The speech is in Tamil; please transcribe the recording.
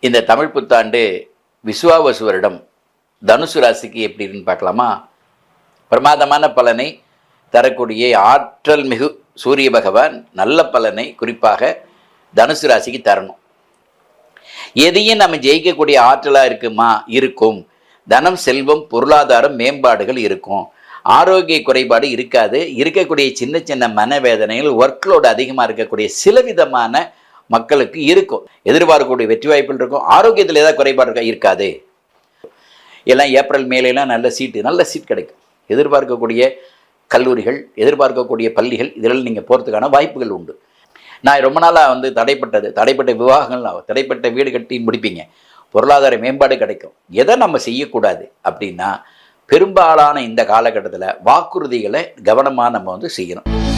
இந்த தமிழ் புத்தாண்டு விசுவாவசு வருடம் தனுசு ராசிக்கு எப்படின்னு பார்க்கலாமா? பிரமாதமான பலனை தரக்கூடிய ஆற்றல் மிகு சூரிய பகவான் நல்ல பலனை குறிப்பாக தனுசு ராசிக்கு தரணும். எதையும் நம்ம ஜெயிக்கக்கூடிய ஆற்றலாக இருக்குமா? இருக்கும். தனம் செல்வம் பொருளாதாரம் மேம்பாடுகள் இருக்கும். ஆரோக்கிய குறைபாடு இருக்காது. இருக்கக்கூடிய சின்ன சின்ன மனவேதனைகள் ஒர்க்லோடு அதிகமாக இருக்கக்கூடிய சில விதமான மக்களுக்கு இருக்கும். எதிர்பார்க்கக்கூடிய வெற்றி வாய்ப்புகள் இருக்கும். ஆரோக்கியத்தில் ஏதாவது குறைபாடு இருக்கா? இருக்காது. எல்லாம் ஏப்ரல் மேலாம் நல்ல சீட்டு நல்ல சீட் கிடைக்கும். எதிர்பார்க்கக்கூடிய கல்லூரிகள் எதிர்பார்க்கக்கூடிய பள்ளிகள் இதில் நீங்கள் போகிறதுக்கான வாய்ப்புகள் உண்டு. நான் ரொம்ப நாளாக வந்து தடைப்பட்டது. தடைப்பட்ட விவாகங்கள் தடைப்பட்ட வீடு கட்டி முடிப்பீங்க. பொருளாதார மேம்பாடு கிடைக்கும். எதை நம்ம செய்யக்கூடாது அப்படின்னா பெரும்பாலான இந்த காலகட்டத்தில் வாக்குறுதிகளை கவனமாக நம்ம வந்து செய்யணும்.